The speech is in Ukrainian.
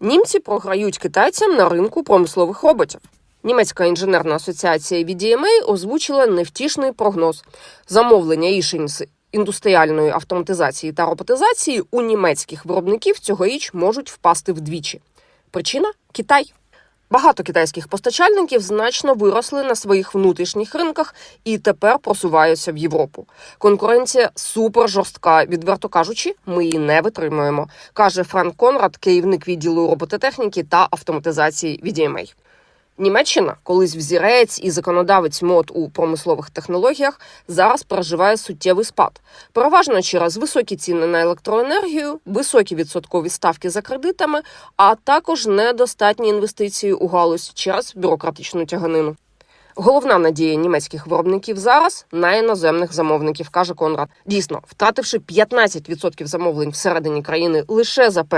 Німці програють китайцям на ринку промислових роботів. Німецька інженерна асоціація VDMA озвучила невтішний прогноз. Замовлення рішень індустріальної автоматизації та роботизації у німецьких виробників цьогоріч можуть впасти вдвічі. Причина Китай. Багато китайських постачальників значно виросли на своїх внутрішніх ринках і тепер просуваються в Європу. Конкуренція супер жорстка. Відверто кажучи, ми її не витримуємо, каже Франк Конрад, керівник відділу робототехніки та автоматизації VDMA. Німеччина, колись взірець і законодавець мод у промислових технологіях, зараз переживає суттєвий спад. Переважно через високі ціни на електроенергію, високі відсоткові ставки за кредитами, а також недостатні інвестиції у галузь через бюрократичну тяганину. Головна надія німецьких виробників зараз на іноземних замовників, каже Конрад. Дійсно, втративши 15% замовлень всередині країни лише за перші